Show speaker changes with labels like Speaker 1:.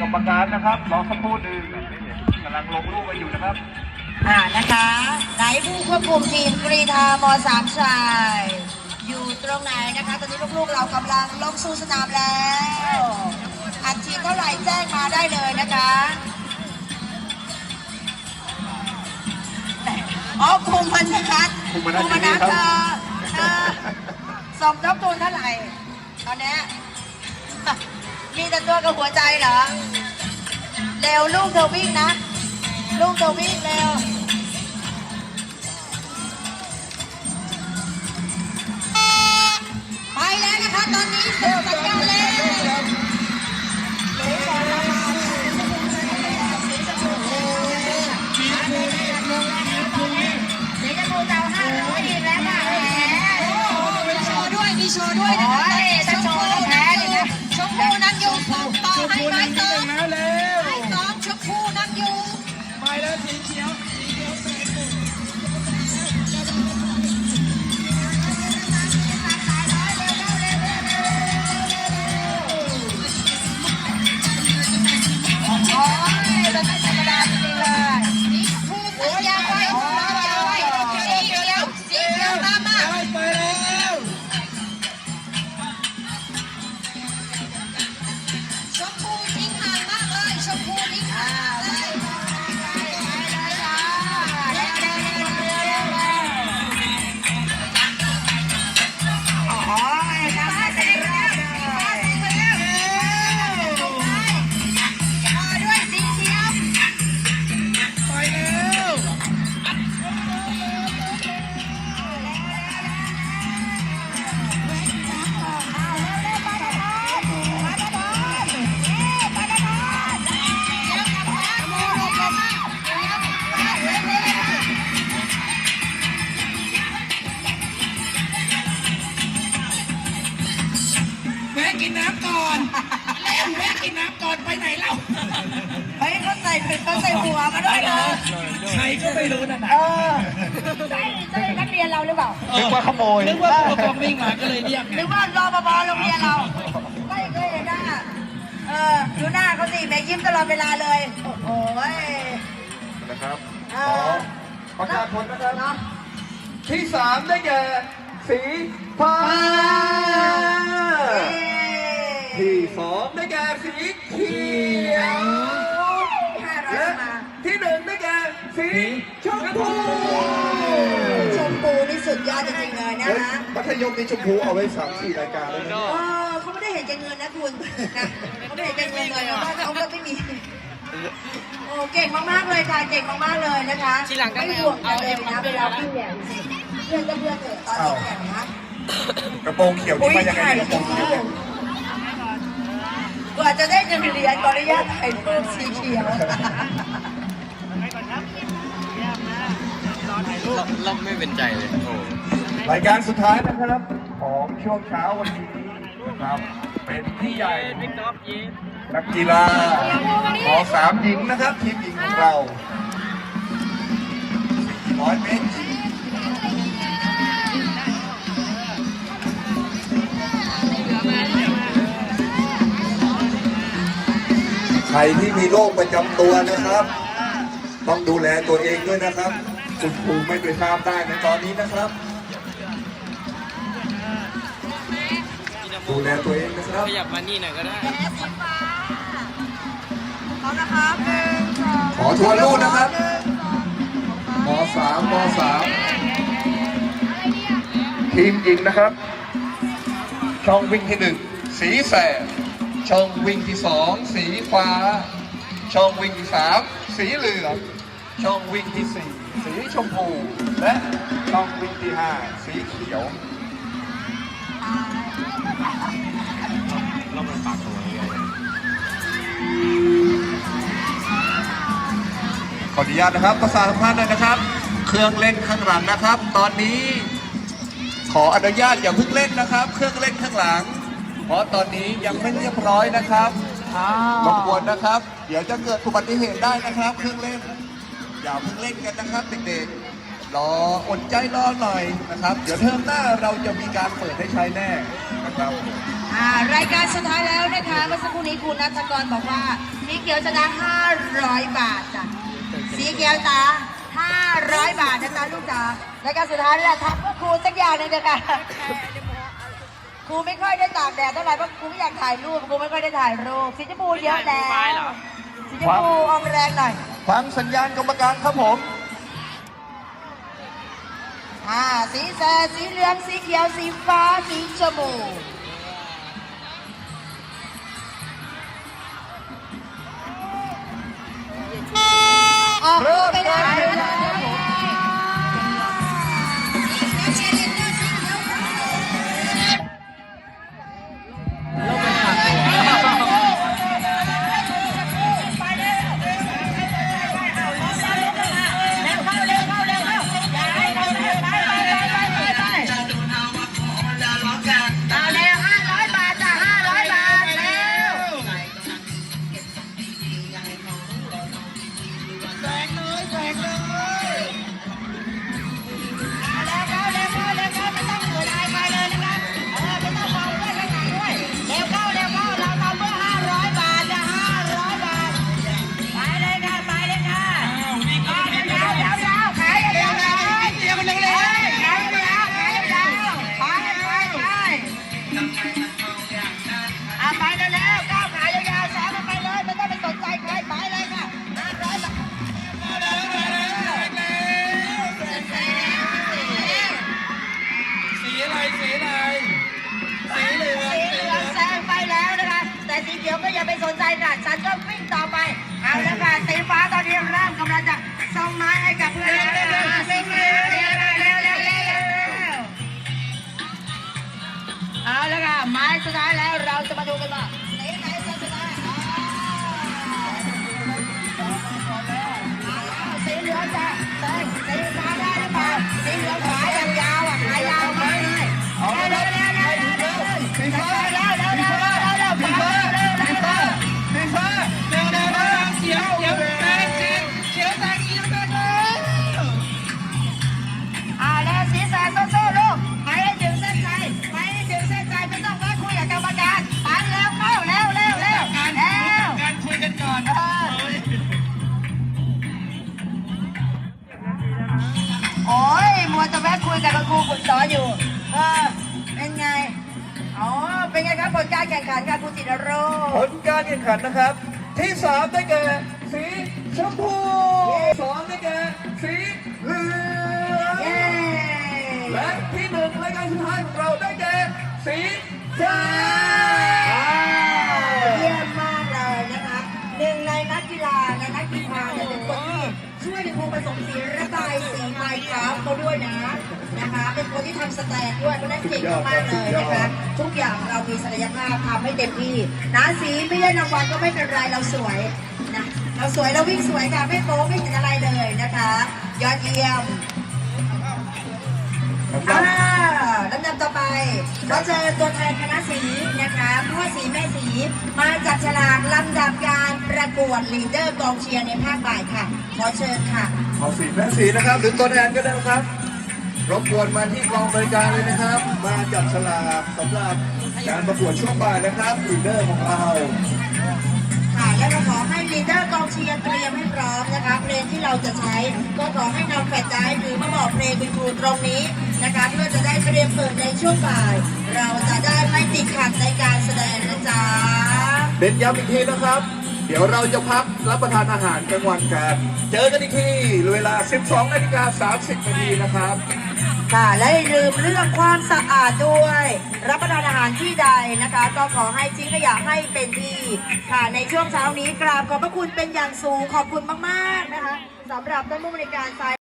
Speaker 1: กรรมการนะครับรอสักครู่หนึ่งกำลังลงรูปกันอยู่นะครับ
Speaker 2: อ่านะคะไหนผู้ควบคุมทีมกรีธามสามชาย อยู่ตรงไหนนะคะ ตอนนี้ลูกๆเรากำลังลงสู่สนามแล้วอัดฉีดเท่าไหร่แจ้งมาได้เลยนะคะอ๋อคุมมันนะคะ
Speaker 1: คุมมนัส
Speaker 2: คุมนัส
Speaker 1: อยู่นี่ครับ
Speaker 2: เออเออสมทบทุนเท่าไหร่ตอนเนี้ย มีแต่ตัวกับหัวใจเหรอ เร็วลูกเธอวิ่งนะ ลูกเธอวิ่งเร็วไปแล้วนะคะตอนนี้เสือสัญญาณแล้วสีชมพูเจ้าห้าร้อยอีกแล้วค่ะแหมมีโชว์ด้วยโชว์ด้วยนะคะ ช ไปไห
Speaker 3: นเล่า
Speaker 2: เฮ้ยเขาใส่เขาใส่หัวมาด้วยนะ
Speaker 3: ใครก็ไม่รู้นะนะ
Speaker 2: เออใช่ใช่นักเรียนเราหรือเปล่า
Speaker 1: นึกว่าขโมย
Speaker 3: นึกว่าผู้ปกครองวิ่งมาก็เลยเรียก
Speaker 2: ห
Speaker 3: ไง
Speaker 2: รือว่ารอปภโรงเรียนเราไม่เคยเห็นหน้าเออดูหน้าเขาสิแม่ยิ้มตลอดเวลาเลยโอ้ย
Speaker 1: นะครับ
Speaker 2: เอ
Speaker 1: ขอ
Speaker 2: อ
Speaker 1: ประกาศผลนะครับ
Speaker 2: เนาะ
Speaker 1: ที่สามได้แก่สีฟ้าที่สองได้แก่สีเขียว
Speaker 2: ห้าร้อย
Speaker 1: และ
Speaker 2: มา
Speaker 1: ที่หนึ่งได้แก่สีชมพู
Speaker 2: ชมพูนี่สุดยอดจริงๆเลยนะ
Speaker 1: เฮ้ย
Speaker 2: คะ
Speaker 1: มัธยมนี่ชมพูเอาไว้สามสี่รายการเลยนะ
Speaker 2: เออเขาไม่ได้เห็นแก่เงินนะคุณนะเขาไม่ได้เห็นแก่เงินเลยเพราะว่าเขาก็ไม่มีโอ้เก่งมากๆเลยค่ะเก่งมากๆเลยนะคะ
Speaker 4: ทีหลังก็
Speaker 2: ไม่
Speaker 4: ไม่
Speaker 2: ห่วง
Speaker 4: เอา
Speaker 2: กันเลยนะ
Speaker 4: เอา
Speaker 2: เวลาพี่เนี่ยเพื่อนก็เพื่อนเถอะตอนนี้แข่งนะ
Speaker 1: กระโปรงเขียวนี่มายังไง
Speaker 2: ถ่าย
Speaker 1: กระโปรงเขียวเนี่ย
Speaker 2: กว่าจะได้ เงินเรียนขออนุญาตถ่ายรูปสีเขียว
Speaker 4: เราเราไม่เป็นใจเลย โอ้
Speaker 1: รายการสุดท้ายนะครับของช่วงเช้าวันนี้นะครับ เป็นพี่ใหญ่นักกีฬาขอสามหญิงนะครับทีมหญิงของเราร้อยเมตร ใครที่มีโรคประจำตัวนะครับ ต้องดูแลตัวเองด้วยนะครับ คุณครูไม่ไปทราบได้ในตอนนี้นะครับ ดูแลตัวเองนะครับ
Speaker 4: ขยับมานี่หน่อยก็ได้
Speaker 2: เขานะครับหนึ่งสอง
Speaker 1: ขอทวนรูปนะครับมสามมสามทีมหญิงนะครับ ช่องวิ่งที่หนึ่งสีแสด ช่องวิ่งที่สองสีฟ้า ช่องวิ่งที่สามสีเหลือง ช่องวิ่งที่สี่สีชมพู และช่องวิ่งที่ห้าสีเขียว
Speaker 4: เรามันปากตัวเอง
Speaker 1: ขออนุญาตนะครับประชาสัมพันธ์หน่อยนะครับ เครื่องเล่นข้างหลังนะครับ ตอนนี้ ขออนุญาตอย่าเพิ่งเล่นนะครับ เครื่องเล่นข้างหลัง เพราะตอนนี้ยังไม่เรียบร้อยนะครับรบกวนนะครับ เดี๋ยวจะเกิดอุบัติเหตุได้นะครับ เครื่องเล่น อย่าเพิ่งเล่นกันนะครับเด็กๆ รออดใจรอหน่อยนะครับ เดี๋ยวเทอมหน้าเราจะมีการเปิดให้ใช้แน่นะครับ
Speaker 2: อ่ารายการสุดท้ายแล้วนะคะเมื่อสักครู่นี้คุณนัทกรบอกว่าสีเขียวชนะ500 บาทจ้ะสีเขียวจ้า500 บาทนะจ๊ะลูกจ๋ารายการสุดท้ายนี่แหละทำเพื่อครูสักอย่างหนึ่งเถอะค่ะ ครูไม่ค่อยได้ตากแดดเท่าไหร่เพราะครูไม่อยากถ่ายรูปครูไม่ค่อยได้ถ่ายรูปสีชมพูเยอะแล้วสีชมพูออมแรงหน่อย
Speaker 1: ฟังสัญญาณกรรมการครับผม
Speaker 2: อ่าสีแสดสีเหลืองสีเขียวสีฟ้าสีชมพูออกรูป ไป
Speaker 3: ส
Speaker 2: นใจนะฉันก็วิ่งต่อไปเอาละค่ะสีฟ้าตอนนี้เริ่มกำลังจะส่งไม้ให้กับเพื่อนแล้วนะคะสีเขียวเร็วเร็วเร็วเร็วเร็วเอาละค่ะไม้สุดท้ายแล้ว ลการ
Speaker 3: แข่งขั
Speaker 2: นค่ะครูจิตรโร
Speaker 1: ผลการแข่งขันนะครับ ที่สามได้แก่ สีชมพูสองได้แก่ สีเหลือง
Speaker 2: เย้
Speaker 1: และที่หนึ่งรายการสุดท้ายของเราได้แก่ สีฟ้า
Speaker 2: เป็นสแตนด้วยเพราะนั้นเก่งมากๆเลยนะคะ ทุกอย่างเรามีศักยภาพทำให้เต็มที่นะสีไม่ได้รางวัลก็ไม่เป็นไรเราสวยนะเราสวยเราวิ่งสวยค่ะไม่โป๊ไม่เห็นอะไรเลยนะคะ ยอดเยี่ยมอ่าลำดับต่อไปเราเจอตัวแทนคณะสีนะคะพ่อสีแม่สีมาจับฉลากลำดับการประกวดลีดเดอร์กองเชียร์ในภาคบ่ายค่ะ ขอเชิญค่ะ
Speaker 1: ขอสีแม่สีนะครับ หรือตัวแทนก็ได้ครับ รบกวนมาที่กองบริการเลยนะครับ มาจับฉลากสำหรับการประกวดช่วงบ่ายนะครับลีดเดอร์ของเรา
Speaker 2: ค่ะและเราขอให้ลีดเดอร์กองเชียร์เตรียมให้พร้อมนะคะ เพลงที่เราจะใช้ก็ขอให้นำแฟลชไดรฟ์หรือมาบอกเพลงคุณครูตรงนี้นะคะเพื่อจะได้เตรียมเปิดในช่วงบ่าย เราจะได้ไม่ติดขัดในการแสดงนะจ๊ะ
Speaker 1: เน้นย้ำอีกทีนะครับ เดี๋ยวเราจะพักรับประทานอาหารกลางวันกัน เจอกันอีกทีเวลา 12นาฬิกา30นาทีนะครับ
Speaker 2: ค่ะและอย่าลืมเรื่องความสะอาดด้วย รับประทานอาหารที่ใดนะคะ ก็ขอให้ทิ้งขยะให้เป็นที่ค่ะในช่วงเช้านี้กราบขอบพระคุณเป็นอย่างสูงขอบคุณมาก ๆ นะคะสำหรับท่านผู้บริการสาย